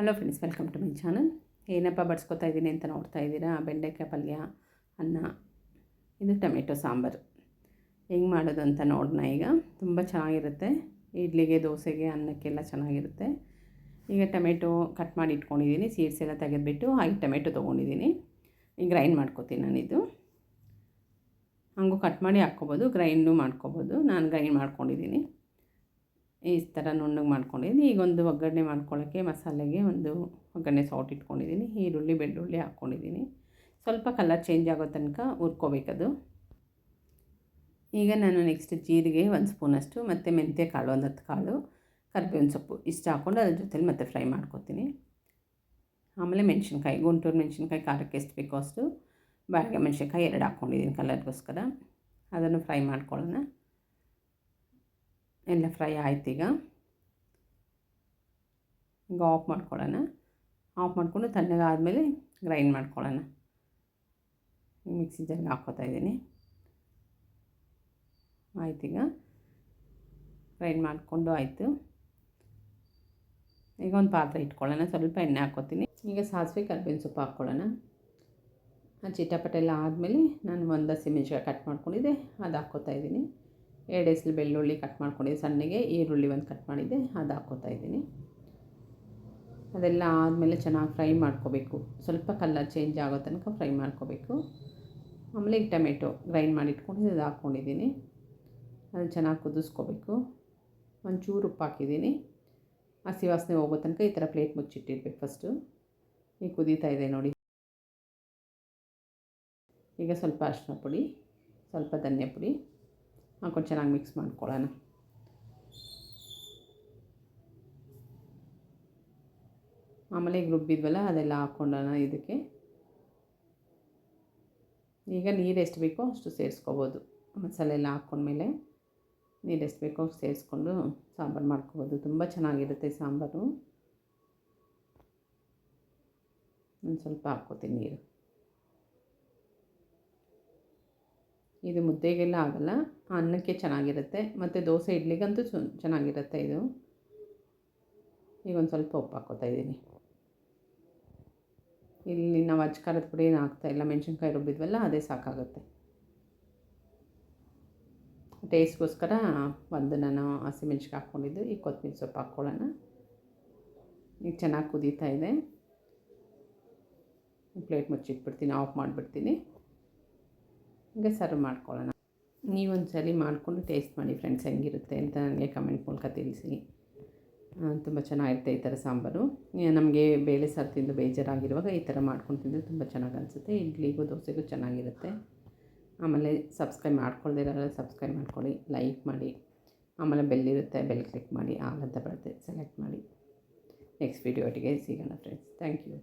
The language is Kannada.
Hello friends welcome to my channel ಏನಪ್ಪ ಬಡ್ಸ್ಕೊತಾ ಇದ್ದೀನಿ ಅಂತ ನೋಡ್ತಾ ಇದ್ದೀರಾ? ಬೆಂಡೆಕಾಯಿ ಪಲ್ಯ, ಅನ್ನ, ಇದು ಟೊಮೆಟೊ ಸಾಂಬಾರು. ಹೆಂಗೆ ಮಾಡೋದು ಅಂತ ನೋಡೋಣ ಈಗ. ತುಂಬ ಚೆನ್ನಾಗಿರುತ್ತೆ. ಇಡ್ಲಿಗೆ, ದೋಸೆಗೆ, ಅನ್ನಕ್ಕೆಲ್ಲ ಚೆನ್ನಾಗಿರುತ್ತೆ. ಈಗ ಟೊಮೆಟೊ ಕಟ್ ಮಾಡಿ ಇಟ್ಕೊಂಡಿದ್ದೀನಿ ಸೀಡ್ಸ್ ಎಲ್ಲ ತೆಗೆದುಬಿಟ್ಟು ಹಾಗೆ ಟೊಮೆಟೊ ತೊಗೊಂಡಿದ್ದೀನಿ ಗ್ರೈಂಡ್ ಮಾಡ್ಕೊತೀನಿ ನಾನಿದು ಹಂಗೂ ಕಟ್ ಮಾಡಿ ಹಾಕ್ಕೊಬೋದು ಗ್ರೈಂಡು ಮಾಡ್ಕೊಬೋದು. ನಾನು ಗ್ರೈಂಡ್ ಮಾಡ್ಕೊಂಡಿದ್ದೀನಿ ಈ ಥರ ನುಣ್ಣಗೆ ಮಾಡ್ಕೊಂಡಿದ್ದೀನಿ. ಈಗ ಒಂದು ಒಗ್ಗರಣೆ ಮಾಡ್ಕೊಳ್ಳೋಕ್ಕೆ ಮಸಾಲೆಗೆ ಒಂದು ಒಗ್ಗರಣೆ ಸೌಟ್ ಇಟ್ಕೊಂಡಿದ್ದೀನಿ. ಈರುಳ್ಳಿ, ಬೆಳ್ಳುಳ್ಳಿ ಹಾಕ್ಕೊಂಡಿದ್ದೀನಿ. ಸ್ವಲ್ಪ ಕಲರ್ ಚೇಂಜ್ ಆಗೋ ತನಕ ಹುರ್ಕೋಬೇಕದು. ಈಗ ನಾನು ನೆಕ್ಸ್ಟ್ ಜೀರಿಗೆ ಒಂದು ಸ್ಪೂನಷ್ಟು, ಮತ್ತು ಮೆಂತ್ಯ ಕಾಳು ಒಂದು ಹತ್ತು ಕಾಳು, ಕರ್ಬೇವಿನ ಸೊಪ್ಪು ಇಷ್ಟು ಹಾಕ್ಕೊಂಡು ಅದ್ರ ಜೊತೆಲಿ ಮತ್ತೆ ಫ್ರೈ ಮಾಡ್ಕೊತೀನಿ. ಆಮೇಲೆ ಮೆಣಸಿನ್ಕಾಯಿ, ಗುಂಟೂರು ಮೆಣಸಿನ್ಕಾಯಿ, ಖಾರಕ್ಕೆ ಎಷ್ಟು ಬೇಕೋ ಅಷ್ಟು. ಬಾಳೆಗೆ ಮೆಣಸಿನ್ಕಾಯಿ ಎರಡು ಹಾಕ್ಕೊಂಡಿದ್ದೀನಿ ಕಲರ್ಗೋಸ್ಕರ ಅದನ್ನು ಫ್ರೈ ಮಾಡ್ಕೊಳ್ಳೋಣ. ಎಲ್ಲ ಫ್ರೈ ಆಯ್ತು ಈಗ ಆಫ್ ಮಾಡ್ಕೊಳ್ಳೋಣ. ಆಫ್ ಮಾಡಿಕೊಂಡು ತಣ್ಣಗಾದಮೇಲೆ ಗ್ರೈಂಡ್ ಮಾಡ್ಕೊಳ್ಳೋಣ. ಮಿಕ್ಸಿ ಜಾರ್ಗೆ ಹಾಕ್ಕೋತಾ ಇದ್ದೀನಿ. ಆಯ್ತು ಈಗ ಗ್ರೈಂಡ್ ಮಾಡಿಕೊಂಡು ಆಯಿತು. ಈಗ ಒಂದು ಪಾತ್ರೆ ಇಟ್ಕೊಳ್ಳೋಣ. ಸ್ವಲ್ಪ ಎಣ್ಣೆ ಹಾಕ್ಕೋತೀನಿ. ಈಗ ಸಾಸಿವೆ, ಕರ್ಬೇವಿನ ಸೊಪ್ಪು ಹಾಕ್ಕೊಳ್ಳೋಣ. ಚಿಟಪಟ ಎಲ್ಲ ಆದಮೇಲೆ ನಾನು ಒಂದು ಹಸಿಮೆಣ್ಸಿಕಾಯಿ ಕಟ್ ಮಾಡ್ಕೊಂಡಿದ್ದೆ, ಅದು ಹಾಕ್ಕೋತಾ ಇದ್ದೀನಿ. ಎರಡು ಎಸಲು ಬೆಳ್ಳುಳ್ಳಿ ಕಟ್ ಮಾಡ್ಕೊಂಡಿದ್ದೆ. ಸಣ್ಣಗೆ ಈರುಳ್ಳಿ ಒಂದು ಕಟ್ ಮಾಡಿದ್ದೆ. ಅದು ಹಾಕ್ಕೋತಾ ಇದ್ದೀನಿ. ಅದೆಲ್ಲ ಆದಮೇಲೆ ಚೆನ್ನಾಗಿ ಫ್ರೈ ಮಾಡ್ಕೋಬೇಕು. ಸ್ವಲ್ಪ ಕಲರ್ ಚೇಂಜ್ ಆಗೋ ತನಕ ಫ್ರೈ ಮಾಡ್ಕೋಬೇಕು. ಆಮೇಲೆ ಈಗ ಟೊಮೆಟೊ ಗ್ರೈಂಡ್ ಮಾಡಿಟ್ಕೊಂಡು ಅದು ಹಾಕ್ಕೊಂಡಿದ್ದೀನಿ ಅದು ಚೆನ್ನಾಗಿ ಕುದಿಸ್ಕೋಬೇಕು. ಒಂಚೂರು ಉಪ್ಪು ಹಾಕಿದ್ದೀನಿ. ಹಸಿ ವಾಸನೆ ಹೋಗೋ ತನಕ ಈ ಥರ ಪ್ಲೇಟ್ ಮುಚ್ಚಿಟ್ಟಿರ್ಬೇಕು ಫಸ್ಟು. ಈಗ ಕುದೀತಾ ಇದೆ ನೋಡಿ. ಈಗ ಸ್ವಲ್ಪ ಅರಿಶಿನ ಪುಡಿ, ಸ್ವಲ್ಪ ಧನಿಯಾ ಪುಡಿ ಹಾಕೊಂಡು ಚೆನ್ನಾಗಿ ಮಿಕ್ಸ್ ಮಾಡ್ಕೊಳ್ಳೋಣ ಆಮೇಲೆ ಈಗ ರುಬ್ಬಿದ್ವಲ್ಲ ಅದೆಲ್ಲ ಹಾಕ್ಕೊಂಡೋಣ ಇದಕ್ಕೆ ಈಗ ನೀರು ಎಷ್ಟು ಬೇಕೋ ಅಷ್ಟು ಸೇರಿಸ್ಕೋಬೋದು ಮಸಾಲೆ ಎಲ್ಲ ಹಾಕ್ಕೊಂಡ್ಮೇಲೆ ನೀರು ಎಷ್ಟು ಬೇಕೋ ಸೇರಿಸ್ಕೊಂಡು ಸಾಂಬಾರು ಮಾಡ್ಕೋಬೋದು ತುಂಬ ಚೆನ್ನಾಗಿರುತ್ತೆ ಸಾಂಬಾರು ಒಂದು ಸ್ವಲ್ಪ ಹಾಕ್ಕೋತೀನಿ ನೀರು ಇದು ಮುದ್ದೆಗೆಲ್ಲ ಆಗಲ್ಲ. ಅನ್ನಕ್ಕೆ ಚೆನ್ನಾಗಿರುತ್ತೆ. ಮತ್ತು ದೋಸೆ ಇಡ್ಲಿಗಂತೂ ಚೆನ್ನಾಗಿರುತ್ತೆ ಇದು. ಈಗ ಒಂದು ಸ್ವಲ್ಪ ಉಪ್ಪು ಹಾಕ್ಕೋತಾ ಇದ್ದೀನಿ. ಇಲ್ಲಿ ನಾವು ಅಜ್ಕಾರದ ಪುಡಿ ಏನು ಹಾಕ್ತಾಯಿಲ್ಲ ಮೆಣಸಿನ್ಕಾಯಿ ರುಬ್ಬಿದ್ವಲ್ಲ, ಅದೇ ಸಾಕಾಗುತ್ತೆ. ಟೇಸ್ಟ್ಗೋಸ್ಕರ ಒಂದು ನಾನು ಹಸಿಮೆಣ್ಸಿಗೆ ಹಾಕ್ಕೊಂಡಿದ್ದು. ಈ ಕೊತ್ತಂಬರಿ ಸೊಪ್ಪು ಹಾಕ್ಕೊಳ್ಳೋಣ ಈಗ ಚೆನ್ನಾಗಿ ಕುದೀತಾ ಇದೆ. ಪ್ಲೇಟ್ ಮುಚ್ಚಿಟ್ಬಿಡ್ತೀನಿ, ಆಫ್ ಮಾಡಿಬಿಡ್ತೀನಿ. ಈಗ ಸರ್ವ್ ಮಾಡ್ಕೊಳ್ಳೋಣ. ನೀವೊಂದು ಸರಿ ಮಾಡಿಕೊಂಡು ಟೇಸ್ಟ್ ಮಾಡಿ ಫ್ರೆಂಡ್ಸ್ ಹೆಂಗಿರುತ್ತೆ ಅಂತ ನನಗೆ ಕಮೆಂಟ್ ಮೂಲಕ ತಿಳಿಸಿ. ತುಂಬ ಚೆನ್ನಾಗಿರುತ್ತೆ ಈ ಥರ ಸಾಂಬಾರು. ನಮಗೆ ಬೇಳೆ ಸಾರು ತಿಂದು ಬೇಜಾರಾಗಿರುವಾಗ ಈ ಥರ ಮಾಡ್ಕೊಂಡು ತಿಂದರೆ ತುಂಬ ಚೆನ್ನಾಗಿ ಅನಿಸುತ್ತೆ. ಇಡ್ಲಿಗೂ ದೋಸೆಗೂ ಚೆನ್ನಾಗಿರುತ್ತೆ. ಆಮೇಲೆ ಸಬ್ಸ್ಕ್ರೈಬ್ ಮಾಡ್ಕೊಳ್ದಿರೋಲ್ಲ ಸಬ್ಸ್ಕ್ರೈಬ್ ಮಾಡ್ಕೊಳ್ಳಿ ಲೈಕ್ ಮಾಡಿ. ಆಮೇಲೆ ಬೆಲ್ ಇರುತ್ತೆ ಬೆಲ್ ಕ್ಲಿಕ್ ಮಾಡಿ, ಆಲ್ ಅಂತ ಬರುತ್ತೆ ಸೆಲೆಕ್ಟ್ ಮಾಡಿ. ನೆಕ್ಸ್ಟ್ ವೀಡಿಯೋ ಒಟ್ಟಿಗೆ ಸಿಗೋಣ ಫ್ರೆಂಡ್ಸ್ ಥ್ಯಾಂಕ್ ಯು